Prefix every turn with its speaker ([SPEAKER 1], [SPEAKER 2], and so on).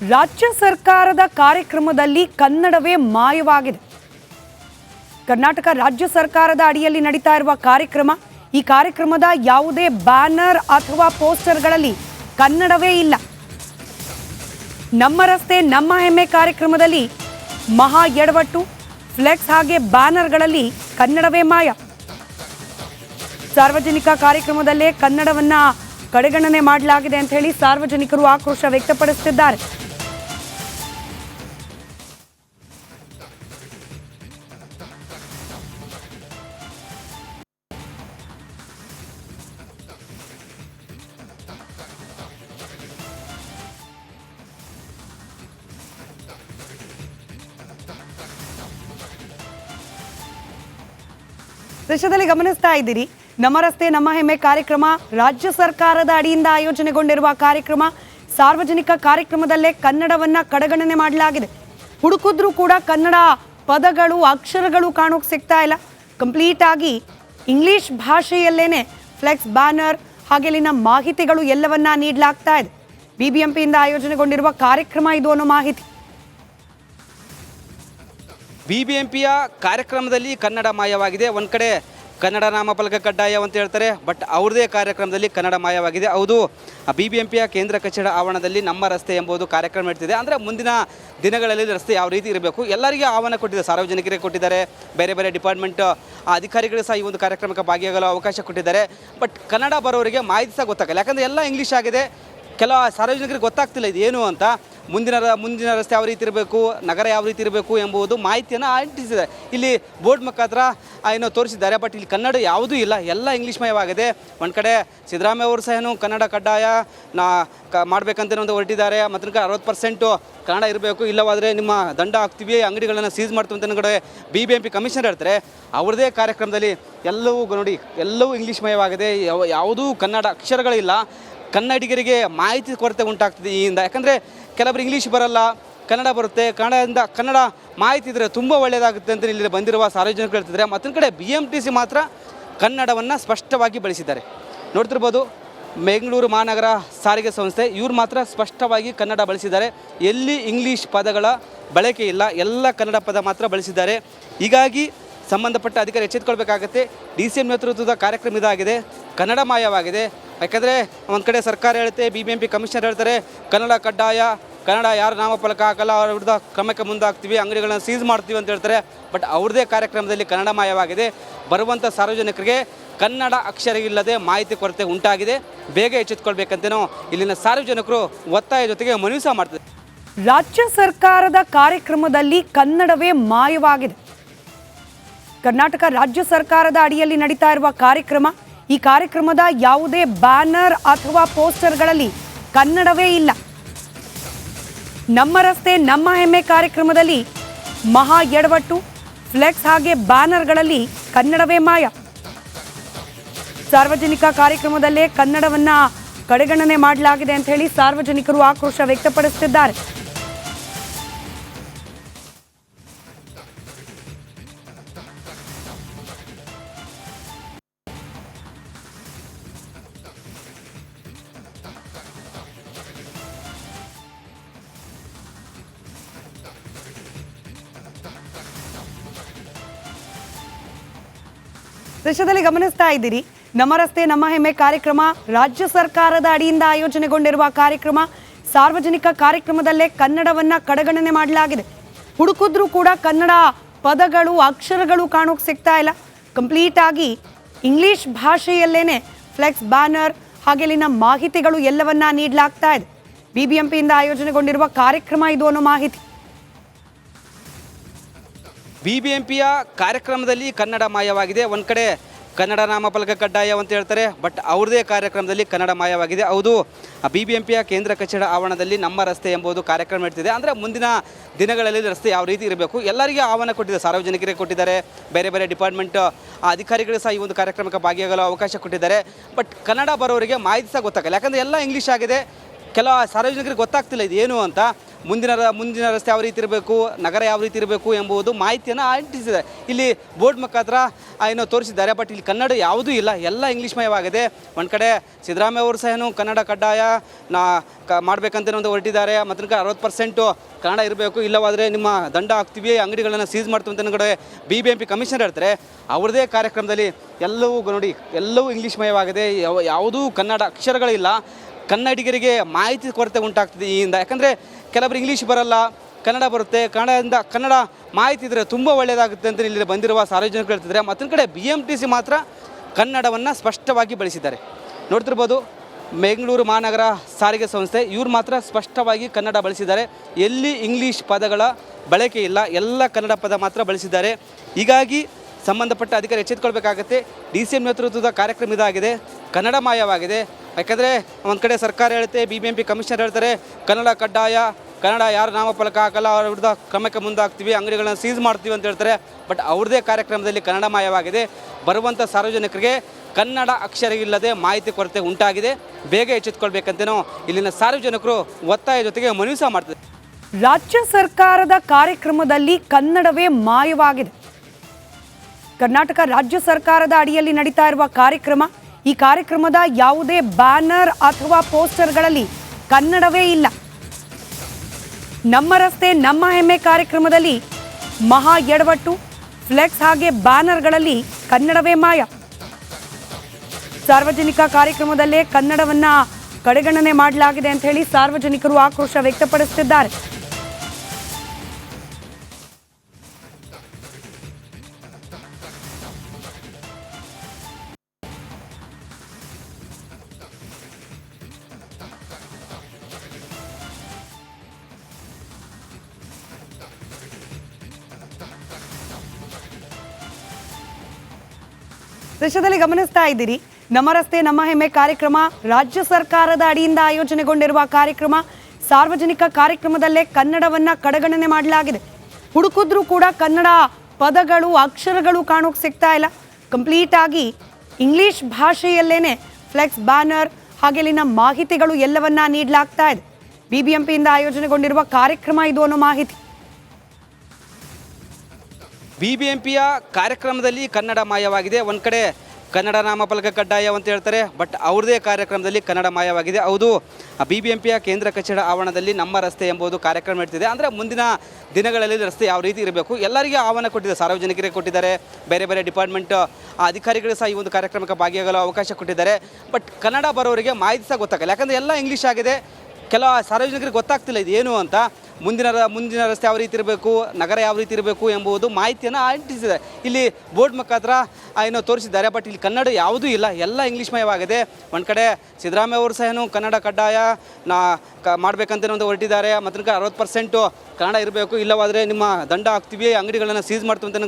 [SPEAKER 1] ರಾಜ್ಯ ಸರ್ಕಾರದ ಕಾರ್ಯಕ್ರಮದಲ್ಲಿ ಕನ್ನಡವೇ ಮಾಯವಾಗಿದೆ. ಕರ್ನಾಟಕ ರಾಜ್ಯ ಸರ್ಕಾರದ ಅಡಿಯಲ್ಲಿ ನಡೀತಾ ಇರುವ ಕಾರ್ಯಕ್ರಮ, ಈ ಕಾರ್ಯಕ್ರಮದ ಯಾವುದೇ ಬ್ಯಾನರ್ ಅಥವಾ ಪೋಸ್ಟರ್ಗಳಲ್ಲಿ ಕನ್ನಡವೇ ಇಲ್ಲ. ನಮ್ಮ ರಸ್ತೆ, ನಮ್ಮ ಹೆಮ್ಮೆ ಕಾರ್ಯಕ್ರಮದಲ್ಲಿ ಮಹಾ ಎಡವಟ್ಟು, ಫ್ಲೆಕ್ಸ್ ಹಾಗೆ ಬ್ಯಾನರ್ಗಳಲ್ಲಿ ಕನ್ನಡವೇ ಮಾಯ. ಸಾರ್ವಜನಿಕ ಕಾರ್ಯಕ್ರಮದಲ್ಲೇ ಕನ್ನಡವನ್ನ ಕಡೆಗಣನೆ ಮಾಡಲಾಗಿದೆ ಅಂತ ಹೇಳಿ ಸಾರ್ವಜನಿಕರು ಆಕ್ರೋಶ ವ್ಯಕ್ತಪಡಿಸುತ್ತಿದ್ದಾರೆ. ದೃಶ್ಯದಲ್ಲಿ ಗಮನಿಸ್ತಾ ಇದ್ದೀರಿ. ನಮ್ಮ ರಸ್ತೆ, ನಮ್ಮ ಹೆಮ್ಮೆ ಕಾರ್ಯಕ್ರಮ, ರಾಜ್ಯ ಸರ್ಕಾರದ ಅಡಿಯಿಂದ ಆಯೋಜನೆಗೊಂಡಿರುವ ಕಾರ್ಯಕ್ರಮ, ಸಾರ್ವಜನಿಕ ಕಾರ್ಯಕ್ರಮದಲ್ಲೇ ಕನ್ನಡವನ್ನ ಕಡೆಗಣನೆ ಮಾಡಲಾಗಿದೆ. ಹುಡುಕಿದ್ರೂ ಕೂಡ ಕನ್ನಡ ಪದಗಳು, ಅಕ್ಷರಗಳು ಕಾಣೋಕೆ ಸಿಗ್ತಾ ಇಲ್ಲ. ಕಂಪ್ಲೀಟ್ ಆಗಿ ಇಂಗ್ಲಿಷ್ ಭಾಷೆಯಲ್ಲೇನೆ ಫ್ಲೆಕ್ಸ್, ಬ್ಯಾನರ್ ಹಾಗೆ ಇಲ್ಲಿನ ಮಾಹಿತಿಗಳು ಎಲ್ಲವನ್ನ ನೀಡಲಾಗ್ತಾ ಇದೆ. ಬಿಬಿಎಂಪಿಯಿಂದ ಆಯೋಜನೆಗೊಂಡಿರುವ ಕಾರ್ಯಕ್ರಮ ಇದು ಅನ್ನೋ ಮಾಹಿತಿ.
[SPEAKER 2] ಬಿ ಬಿ ಎಂ ಪಿಯ ಕಾರ್ಯಕ್ರಮದಲ್ಲಿ ಕನ್ನಡ ಮಾಯವಾಗಿದೆ. ಒಂದು ಕಡೆ ಕನ್ನಡ ನಾಮಫಲಕ ಕಡ್ಡಾಯ ಅಂತ ಹೇಳ್ತಾರೆ, ಬಟ್ ಅವ್ರದೇ ಕಾರ್ಯಕ್ರಮದಲ್ಲಿ ಕನ್ನಡ ಮಾಯವಾಗಿದೆ. ಹೌದು ಬಿ ಬಿ ಎಂ ಪಿಯ ಕೇಂದ್ರ ಕಚೇರಿ ಆವರಣದಲ್ಲಿ ನಮ್ಮ ರಸ್ತೆ ಎಂಬುದು ಕಾರ್ಯಕ್ರಮ ಇರ್ತಿದೆ ಅಂದರೆ ಮುಂದಿನ ದಿನಗಳಲ್ಲಿ ರಸ್ತೆ ಯಾವ ರೀತಿ ಇರಬೇಕು? ಎಲ್ಲರಿಗೆ ಆಹ್ವಾನ ಕೊಟ್ಟಿದ್ದಾರೆ ಸಾರ್ವಜನಿಕರಿಗೆ ಕೊಟ್ಟಿದ್ದಾರೆ, ಬೇರೆ ಬೇರೆ ಡಿಪಾರ್ಟ್ಮೆಂಟ್ ಅಧಿಕಾರಿಗಳು ಸಹ ಈ ಒಂದು ಕಾರ್ಯಕ್ರಮಕ್ಕೆ ಭಾಗಿಯಾಗಲು ಅವಕಾಶ ಕೊಟ್ಟಿದ್ದಾರೆ. ಬಟ್ ಕನ್ನಡ ಬರೋರಿಗೆ ಮಾಹಿತಿ ಸಹ ಗೊತ್ತಾಗಲ್ಲ. ಯಾಕಂದರೆ ಎಲ್ಲ ಇಂಗ್ಲೀಷ್ ಆಗಿದೆ. ಕೆಲ ಸಾರ್ವಜನಿಕರಿಗೆ ಗೊತ್ತಾಗ್ತಿಲ್ಲ ಇದು ಏನು ಅಂತ. ಮುಂದಿನ ಮುಂದಿನ ರಸ್ತೆ ಯಾವ ರೀತಿ ಇರಬೇಕು, ನಗರ ಯಾವ ರೀತಿ ಇರಬೇಕು ಎಂಬುದು ಮಾಹಿತಿಯನ್ನು ಅಂಟಿಸಿದೆ ಇಲ್ಲಿ ಬೋರ್ಡ್ ಮುಖಾಂತರ ಏನೋ ತೋರಿಸಿದ್ದಾರೆ, ಬಟ್ ಇಲ್ಲಿ ಕನ್ನಡ ಯಾವುದೂ ಇಲ್ಲ. ಎಲ್ಲ ಇಂಗ್ಲೀಷ್ಮಯವಾಗಿದೆ. ಒಂದು ಕಡೆ ಸಿದ್ದರಾಮಯ್ಯ ಅವರು ಸಹ ಏನು ಕನ್ನಡ ಕಡ್ಡಾಯ, ನಾ, ಕ, ಮಾಡಬೇಕಂತ ಒಂದು ಹೊರಟಿದ್ದಾರೆ. ಮತ್ತು ಅರವತ್ತು ಪರ್ಸೆಂಟು ಕನ್ನಡ ಇರಬೇಕು. ಇಲ್ಲವಾದರೆ ನಿಮ್ಮ ದಂಡ ಹಾಕ್ತೀವಿ, ಅಂಗಡಿಗಳನ್ನು ಸೀಸ್ ಮಾಡ್ತೀವಿ ಅಂತ ಕಡೆ B B M P commissioner ಹೇಳ್ತಾರೆ. ಅವ್ರದ್ದೇ ಕಾರ್ಯಕ್ರಮದಲ್ಲಿ ಎಲ್ಲವೂ ನೋಡಿ, ಎಲ್ಲವೂ ಇಂಗ್ಲೀಷ್ಮಯವಾಗಿದೆ. ಯಾವ, ಯಾವುದೂ ಕನ್ನಡ ಅಕ್ಷರಗಳಿಲ್ಲ. ಕನ್ನಡಿಗರಿಗೆ ಮಾಹಿತಿ ಕೊರತೆ ಉಂಟಾಗ್ತದೆ ಈಯಿಂದ ಯಾಕಂದರೆ ಕೆಲವರು ಇಂಗ್ಲೀಷ್ ಬರಲ್ಲ, ಕನ್ನಡ ಬರುತ್ತೆ, ಕನ್ನಡದಿಂದ ಕನ್ನಡ ಮಾಹಿತಿ ಇದ್ದರೆ ತುಂಬ ಒಳ್ಳೆಯದಾಗುತ್ತೆ ಅಂತ ಇಲ್ಲಿ ಬಂದಿರುವ ಸಾರ್ವಜನಿಕರು ಹೇಳ್ತಿದ್ದಾರೆ. ಮತ್ತೊಂದು ಕಡೆ ಬಿ ಎಂ ಟಿ ಸಿ ಮಾತ್ರ ಕನ್ನಡವನ್ನು ಸ್ಪಷ್ಟವಾಗಿ ಬಳಸಿದ್ದಾರೆ. ನೋಡ್ತಿರ್ಬೋದು ಬೆಂಗಳೂರು ಮಹಾನಗರ ಸಾರಿಗೆ ಸಂಸ್ಥೆ, ಇವರು ಮಾತ್ರ ಸ್ಪಷ್ಟವಾಗಿ ಕನ್ನಡ ಬಳಸಿದ್ದಾರೆ. ಎಲ್ಲಿ ಇಂಗ್ಲೀಷ್ ಪದಗಳ ಬಳಕೆ ಇಲ್ಲ, ಎಲ್ಲ ಕನ್ನಡ ಪದ ಮಾತ್ರ ಬಳಸಿದ್ದಾರೆ. ಹೀಗಾಗಿ ಸಂಬಂಧಪಟ್ಟ ಅಧಿಕಾರಿ ಎಚ್ಚೆತ್ಕೊಳ್ಬೇಕಾಗತ್ತೆ. ಡಿ ಸಿ ಎಂ ನೇತೃತ್ವದ ಕಾರ್ಯಕ್ರಮ ಇದಾಗಿದೆ. ಕನ್ನಡ ಮಾಯವಾಗಿದೆ. ಯಾಕಂದರೆ ಒಂದು ಕಡೆ ಸರ್ಕಾರ ಹೇಳುತ್ತೆ B B M P commissioner ಹೇಳ್ತಾರೆ, ಕನ್ನಡ ಕಡ್ಡಾಯ, ಕನ್ನಡ ಯಾರು ನಾಮಫಲಕ ಹಾಕಲ್ಲ, ಅವ್ರ ವಿರುದ್ಧ ಕ್ರಮಕ್ಕೆ ಮುಂದಾಗ್ತೀವಿ, ಅಂಗಡಿಗಳನ್ನ ಸೀಸ್ ಮಾಡ್ತೀವಿ ಅಂತ ಹೇಳ್ತಾರೆ. ಬಟ್ ಅವ್ರದ್ದೇ ಕಾರ್ಯಕ್ರಮದಲ್ಲಿ ಕನ್ನಡ ಮಾಯವಾಗಿದೆ. ಬರುವಂಥ ಸಾರ್ವಜನಿಕರಿಗೆ ಕನ್ನಡ ಅಕ್ಷರ ಇಲ್ಲದೆ ಮಾಹಿತಿ ಕೊರತೆ ಉಂಟಾಗಿದೆ. ಬೇಗ ಎಚ್ಚೆತ್ಕೊಳ್ಬೇಕಂತೇನೋ ಇಲ್ಲಿನ ಸಾರ್ವಜನಿಕರು ಒತ್ತಾಯ ಜೊತೆಗೆ ಮನವಿ ಸಹ ಮಾಡ್ತಾರೆ
[SPEAKER 1] ರಾಜ್ಯ ಸರ್ಕಾರದ ಕಾರ್ಯಕ್ರಮದಲ್ಲಿ ಕನ್ನಡವೇ ಮಾಯವಾಗಿದೆ. ಕರ್ನಾಟಕ ರಾಜ್ಯ ಸರ್ಕಾರದ ಅಡಿಯಲ್ಲಿ ನಡೀತಾ ಇರುವ ಕಾರ್ಯಕ್ರಮ ಈ ಕಾರ್ಯಕ್ರಮದ ಯಾವುದೇ ಬ್ಯಾನರ್ ಅಥವಾ ಪೋಸ್ಟರ್ಗಳಲ್ಲಿ ಕನ್ನಡವೇ ಇಲ್ಲ. ನಮ್ಮ ರಸ್ತೆ, ನಮ್ಮ ಹೆಮ್ಮೆ ಕಾರ್ಯಕ್ರಮದಲ್ಲಿ ಮಹಾ ಎಡವಟ್ಟು, ಫ್ಲೆಕ್ಸ್ ಹಾಗೆ ಬ್ಯಾನರ್ಗಳಲ್ಲಿ ಕನ್ನಡವೇ ಮಾಯ. ಸಾರ್ವಜನಿಕ ಕಾರ್ಯಕ್ರಮದಲ್ಲೇ ಕನ್ನಡವನ್ನ ಕಡೆಗಣನೆ ಮಾಡಲಾಗಿದೆ ಅಂತ ಹೇಳಿ ಸಾರ್ವಜನಿಕರು ಆಕ್ರೋಶ ವ್ಯಕ್ತಪಡಿಸುತ್ತಿದ್ದಾರೆ. ದೃಶ್ಯದಲ್ಲಿ ಗಮನಿಸ್ತಾ ಇದ್ದೀರಿ. ನಮ್ಮ ರಸ್ತೆ, ನಮ್ಮ ಹೆಮ್ಮೆ ಕಾರ್ಯಕ್ರಮ ರಾಜ್ಯ ಸರ್ಕಾರದ ಅಡಿಯಿಂದ ಆಯೋಜನೆಗೊಂಡಿರುವ ಕಾರ್ಯಕ್ರಮ. ಸಾರ್ವಜನಿಕ ಕಾರ್ಯಕ್ರಮದಲ್ಲೇ ಕನ್ನಡವನ್ನ ಕಡೆಗಣನೆ ಮಾಡಲಾಗಿದೆ. ಹುಡುಕಿದ್ರೂ ಕೂಡ ಕನ್ನಡ ಪದಗಳು, ಅಕ್ಷರಗಳು ಕಾಣೋಕೆ ಸಿಗ್ತಾ ಇಲ್ಲ. ಕಂಪ್ಲೀಟ್ ಆಗಿ ಇಂಗ್ಲಿಷ್ ಭಾಷೆಯಲ್ಲೇನೆ ಫ್ಲೆಕ್ಸ್, ಬ್ಯಾನರ್ ಹಾಗೆ ಇಲ್ಲಿನ ಮಾಹಿತಿಗಳು ಎಲ್ಲವನ್ನ ನೀಡಲಾಗ್ತಾ ಇದೆ. ಬಿಬಿಎಂಪಿಯಿಂದ ಆಯೋಜನೆಗೊಂಡಿರುವ ಕಾರ್ಯಕ್ರಮ ಇದು ಅನ್ನೋ ಮಾಹಿತಿ.
[SPEAKER 2] ಬಿ ಬಿ ಎಂ ಪಿಯ ಕಾರ್ಯಕ್ರಮದಲ್ಲಿ ಕನ್ನಡ ಮಾಯವಾಗಿದೆ. ಒಂದು ಕಡೆ ಕನ್ನಡ ನಾಮಫಲಕ ಕಡ್ಡಾಯ ಅಂತ ಹೇಳ್ತಾರೆ, ಬಟ್ ಅವ್ರದೇ ಕಾರ್ಯಕ್ರಮದಲ್ಲಿ ಕನ್ನಡ ಮಾಯವಾಗಿದೆ. ಹೌದು ಬಿ ಬಿ ಎಂ ಪಿಯ ಕೇಂದ್ರ ಕಚೇರಿ ಆವರಣದಲ್ಲಿ ನಮ್ಮ ರಸ್ತೆ ಎಂಬುದು ಕಾರ್ಯಕ್ರಮ ಇಡ್ತಿದೆ ಅಂದರೆ ಮುಂದಿನ ದಿನಗಳಲ್ಲಿ ರಸ್ತೆ ಯಾವ ರೀತಿ ಇರಬೇಕು? ಎಲ್ಲರಿಗೆ ಆಹ್ವಾನ ಕೊಟ್ಟಿದ್ದಾರೆ, ಸಾರ್ವಜನಿಕರಿಗೆ ಕೊಟ್ಟಿದ್ದಾರೆ, ಬೇರೆ ಬೇರೆ ಡಿಪಾರ್ಟ್ಮೆಂಟ್ ಅಧಿಕಾರಿಗಳು ಸಹ ಈ ಒಂದು ಕಾರ್ಯಕ್ರಮಕ್ಕೆ ಭಾಗಿಯಾಗಲು ಅವಕಾಶ ಕೊಟ್ಟಿದ್ದಾರೆ. ಬಟ್ ಕನ್ನಡ ಬರೋರಿಗೆ ಮಾಹಿತಿ ಸಹ ಗೊತ್ತಾಗಲ್ಲ. ಯಾಕಂದರೆ ಎಲ್ಲ ಇಂಗ್ಲೀಷ್ ಆಗಿದೆ. ಕೆಲ ಸಾರ್ವಜನಿಕರಿಗೆ ಗೊತ್ತಾಗ್ತಿಲ್ಲ ಇದು ಏನು ಅಂತ. ಮುಂದಿನ ಮುಂದಿನ ರಸ್ತೆ ಯಾವ ರೀತಿ ಇರಬೇಕು, ನಗರ ಯಾವ ರೀತಿ ಇರಬೇಕು ಎಂಬುದು ಮಾಹಿತಿಯನ್ನು ಅಂಟಿಸಿದೆ. ಇಲ್ಲಿ ಬೋರ್ಡ್ ಮುಖಾಂತರ ಏನೋ ತೋರಿಸಿದ್ದಾರೆ, ಬಟ್ ಇಲ್ಲಿ ಕನ್ನಡ ಯಾವುದೂ ಇಲ್ಲ. ಎಲ್ಲ ಇಂಗ್ಲೀಷ್ಮಯವಾಗಿದೆ. ಒಂದು ಕಡೆ ಸಿದ್ದರಾಮಯ್ಯ ಅವರು ಸಹ ಏನು ಕನ್ನಡ ಕಡ್ಡಾಯ, ನಾ, ಕ ಮಾಡಬೇಕಂತ ಒಂದು ಹೊರಟಿದ್ದಾರೆ. ಮತ್ತು ಅರವತ್ತು ಪರ್ಸೆಂಟು ಕನ್ನಡ ಇರಬೇಕು. ಇಲ್ಲವಾದರೆ ನಿಮ್ಮ ದಂಡ ಹಾಕ್ತೀವಿ, ಅಂಗಡಿಗಳನ್ನು ಸೀಸ್ ಮಾಡ್ತೀವಿ ಅಂತ ಕಡೆ B B M P commissioner ಹೇಳ್ತಾರೆ. ಅವ್ರದ್ದೇ ಕಾರ್ಯಕ್ರಮದಲ್ಲಿ ಎಲ್ಲವೂ ನೋಡಿ, ಎಲ್ಲವೂ ಇಂಗ್ಲೀಷ್ಮಯವಾಗಿದೆ. ಯಾವ, ಯಾವುದೂ ಕನ್ನಡ ಅಕ್ಷರಗಳಿಲ್ಲ. ಕನ್ನಡಿಗರಿಗೆ ಮಾಹಿತಿ ಕೊರತೆ ಉಂಟಾಗ್ತದೆ ಈಯಿಂದ ಯಾಕಂದರೆ ಕೆಲವರು ಇಂಗ್ಲೀಷ್ ಬರಲ್ಲ, ಕನ್ನಡ ಬರುತ್ತೆ, ಕನ್ನಡದಿಂದ ಕನ್ನಡ ಮಾಹಿತಿ ಇದ್ದರೆ ತುಂಬ ಒಳ್ಳೆಯದಾಗುತ್ತೆ ಅಂತ ಇಲ್ಲಿ ಬಂದಿರುವ ಸಾರ್ವಜನಿಕರು ಹೇಳ್ತಿದ್ದಾರೆ. ಮತ್ತೊಂದು ಕಡೆ ಬಿ ಎಂ ಟಿ ಸಿ ಮಾತ್ರ ಕನ್ನಡವನ್ನು ಸ್ಪಷ್ಟವಾಗಿ ಬಳಸಿದ್ದಾರೆ. ನೋಡ್ತಿರ್ಬೋದು ಬೆಂಗಳೂರು ಮಹಾನಗರ ಸಾರಿಗೆ ಸಂಸ್ಥೆ, ಇವ್ರು ಮಾತ್ರ ಸ್ಪಷ್ಟವಾಗಿ ಕನ್ನಡ ಬಳಸಿದ್ದಾರೆ. ಎಲ್ಲಿ ಇಂಗ್ಲೀಷ್ ಪದಗಳ ಬಳಕೆ ಇಲ್ಲ, ಎಲ್ಲ ಕನ್ನಡ ಪದ ಮಾತ್ರ ಬಳಸಿದ್ದಾರೆ. ಹೀಗಾಗಿ ಸಂಬಂಧಪಟ್ಟ ಅಧಿಕಾರಿ ಎಚ್ಚೆತ್ಕೊಳ್ಬೇಕಾಗುತ್ತೆ. ಡಿ ಸಿ ಎಂ ನೇತೃತ್ವದ ಕಾರ್ಯಕ್ರಮ ಇದಾಗಿದೆ. ಕನ್ನಡ ಮಾಯವಾಗಿದೆ. ಯಾಕಂದರೆ ಒಂದು ಕಡೆ ಸರ್ಕಾರ ಹೇಳುತ್ತೆ, B B M P commissioner ಹೇಳ್ತಾರೆ, ಕನ್ನಡ ಕಡ್ಡಾಯ, ಕನ್ನಡ ಯಾರು ನಾಮಫಲಕ ಹಾಕಲ್ಲ, ಅವ್ರ ವಿರುದ್ಧ ಕ್ರಮಕ್ಕೆ ಮುಂದಾಗ್ತೀವಿ, ಅಂಗಡಿಗಳನ್ನ ಸೀಸ್ ಮಾಡ್ತೀವಿ ಅಂತ ಹೇಳ್ತಾರೆ. ಬಟ್ ಅವ್ರದ್ದೇ ಕಾರ್ಯಕ್ರಮದಲ್ಲಿ ಕನ್ನಡ ಮಾಯವಾಗಿದೆ. ಬರುವಂಥ ಸಾರ್ವಜನಿಕರಿಗೆ ಕನ್ನಡ ಅಕ್ಷರ ಇಲ್ಲದೆ ಮಾಹಿತಿ ಕೊರತೆ ಉಂಟಾಗಿದೆ. ಬೇಗ ಎಚ್ಚೆತ್ಕೊಳ್ಬೇಕಂತೇನೋ ಇಲ್ಲಿನ ಸಾರ್ವಜನಿಕರು ಒತ್ತಾಯ ಜೊತೆಗೆ ಮನವಿ ಸಹ ಮಾಡ್ತಾರೆ
[SPEAKER 1] ರಾಜ್ಯ ಸರ್ಕಾರದ ಕಾರ್ಯಕ್ರಮದಲ್ಲಿ ಕನ್ನಡವೇ ಮಾಯವಾಗಿದೆ. ಕರ್ನಾಟಕ ರಾಜ್ಯ ಸರ್ಕಾರದ ಅಡಿಯಲ್ಲಿ ನಡೀತಾ ಇರುವ ಕಾರ್ಯಕ್ರಮ. ಈ ಕಾರ್ಯಕ್ರಮದ ಯಾವುದೇ ಬ್ಯಾನರ್ ಅಥವಾ ಪೋಸ್ಟರ್ಗಳಲ್ಲಿ ಕನ್ನಡವೇ ಇಲ್ಲ. ನಮ್ಮ ರಸ್ತೆ, ನಮ್ಮ ಹೆಮ್ಮೆ ಕಾರ್ಯಕ್ರಮದಲ್ಲಿ ಮಹಾ ಎಡವಟ್ಟು, ಫ್ಲೆಕ್ಸ್ ಹಾಗೆ ಬ್ಯಾನರ್ಗಳಲ್ಲಿ ಕನ್ನಡವೇ ಮಾಯ. ಸಾರ್ವಜನಿಕ ಕಾರ್ಯಕ್ರಮದಲ್ಲೇ ಕನ್ನಡವನ್ನ ಕಡೆಗಣನೆ ಮಾಡಲಾಗಿದೆ ಅಂತ ಹೇಳಿ ಸಾರ್ವಜನಿಕರು ಆಕ್ರೋಶ ವ್ಯಕ್ತಪಡಿಸುತ್ತಿದ್ದಾರೆ. ದೇಶದಲ್ಲಿ ಗಮನಿಸ್ತಾ ಇದ್ದೀರಿ. ನಮ್ಮ ರಸ್ತೆ, ನಮ್ಮ ಹೆಮ್ಮೆ ಕಾರ್ಯಕ್ರಮ, ರಾಜ್ಯ ಸರ್ಕಾರದ ಅಡಿಯಿಂದ ಆಯೋಜನೆಗೊಂಡಿರುವ ಕಾರ್ಯಕ್ರಮ, ಸಾರ್ವಜನಿಕ ಕಾರ್ಯಕ್ರಮದಲ್ಲೇ ಕನ್ನಡವನ್ನ ಕಡೆಗಣನೆ ಮಾಡಲಾಗಿದೆ. ಹುಡುಕಿದ್ರೂ ಕೂಡ ಕನ್ನಡ ಪದಗಳು, ಅಕ್ಷರಗಳು ಕಾಣೋಕೆ ಸಿಗ್ತಾ ಇಲ್ಲ. ಕಂಪ್ಲೀಟ್ ಆಗಿ ಇಂಗ್ಲಿಷ್ ಭಾಷೆಯಲ್ಲೇನೆ ಫ್ಲೆಕ್ಸ್, ಬ್ಯಾನರ್ ಹಾಗೆ ಇಲ್ಲಿನ ಮಾಹಿತಿಗಳು ಎಲ್ಲವನ್ನ ನೀಡಲಾಗ್ತಾ ಇದೆ. ಬಿಬಿಎಂಪಿಯಿಂದ ಆಯೋಜನೆಗೊಂಡಿರುವ ಕಾರ್ಯಕ್ರಮ ಇದು ಅನ್ನೋ ಮಾಹಿತಿ.
[SPEAKER 2] ಬಿ ಬಿ ಎಂ ಪಿಯ ಕಾರ್ಯಕ್ರಮದಲ್ಲಿ ಕನ್ನಡ ಮಾಯವಾಗಿದೆ. ಒಂದು ಕಡೆ ಕನ್ನಡ ನಾಮಫಲಕ ಕಡ್ಡಾಯ ಅಂತ ಹೇಳ್ತಾರೆ, ಬಟ್ ಅವ್ರದೇ ಕಾರ್ಯಕ್ರಮದಲ್ಲಿ ಕನ್ನಡ ಮಾಯವಾಗಿದೆ. ಹೌದು ಬಿ ಬಿ ಎಂ ಪಿಯ ಕೇಂದ್ರ ಕಚೇರಿ ಆವರಣದಲ್ಲಿ ನಮ್ಮ ರಸ್ತೆ ಎಂಬುದು ಕಾರ್ಯಕ್ರಮ ಇರ್ತಿದೆ. ಅಂದರೆ ಮುಂದಿನ ದಿನಗಳಲ್ಲಿ ರಸ್ತೆ ಯಾವ ರೀತಿ ಇರಬೇಕು? ಎಲ್ಲರಿಗೆ ಆಹ್ವಾನ ಕೊಟ್ಟಿದೆ, ಸಾರ್ವಜನಿಕರಿಗೆ ಕೊಟ್ಟಿದ್ದಾರೆ, ಬೇರೆ ಬೇರೆ ಡಿಪಾರ್ಟ್ಮೆಂಟ್ ಅಧಿಕಾರಿಗಳು ಸಹ ಈ ಒಂದು ಕಾರ್ಯಕ್ರಮಕ್ಕೆ ಭಾಗಿಯಾಗಲು ಅವಕಾಶ ಕೊಟ್ಟಿದ್ದಾರೆ. ಬಟ್ ಕನ್ನಡ ಬರೋರಿಗೆ ಮಾಹಿತಿ ಸಹ ಗೊತ್ತಾಗಲ್ಲ. ಯಾಕಂದರೆ ಎಲ್ಲ ಇಂಗ್ಲೀಷ್ ಆಗಿದೆ. ಕೆಲ ಸಾರ್ವಜನಿಕರಿಗೆ ಗೊತ್ತಾಗ್ತಿಲ್ಲ ಇದು ಏನು ಅಂತ. ಮುಂದಿನ ಮುಂದಿನ ರಸ್ತೆ ಯಾವ ರೀತಿ ಇರಬೇಕು, ನಗರ ಯಾವ ರೀತಿ ಇರಬೇಕು ಎಂಬುದು ಮಾಹಿತಿಯನ್ನು ಅಂಟಿಸಿದೆ. ಇಲ್ಲಿ ಬೋರ್ಡ್ ಮುಖಾಂತರ ಏನೋ ತೋರಿಸಿದ್ದಾರೆ ಬಟ್ ಇಲ್ಲಿ ಕನ್ನಡ ಯಾವುದೂ ಇಲ್ಲ. ಎಲ್ಲ ಇಂಗ್ಲೀಷ್ಮಯವಾಗಿದೆ. ಒಂದು ಕಡೆ ಸಿದ್ದರಾಮಯ್ಯ ಅವರು ಸಹ ಕನ್ನಡ ಕಡ್ಡಾಯ, ನಾ, ಕ, ಮಾಡಬೇಕಂತ ಒಂದು ಹೊರಟಿದ್ದಾರೆ. ಮತ್ತು ಅರವತ್ತು ಪರ್ಸೆಂಟು ಕನ್ನಡ ಇರಬೇಕು. ಇಲ್ಲವಾದರೆ ನಿಮ್ಮ ದಂಡ ಹಾಕ್ತೀವಿ, ಅಂಗಡಿಗಳನ್ನು ಸೀಸ್ ಮಾಡ್ತೀವಿ ಅಂತ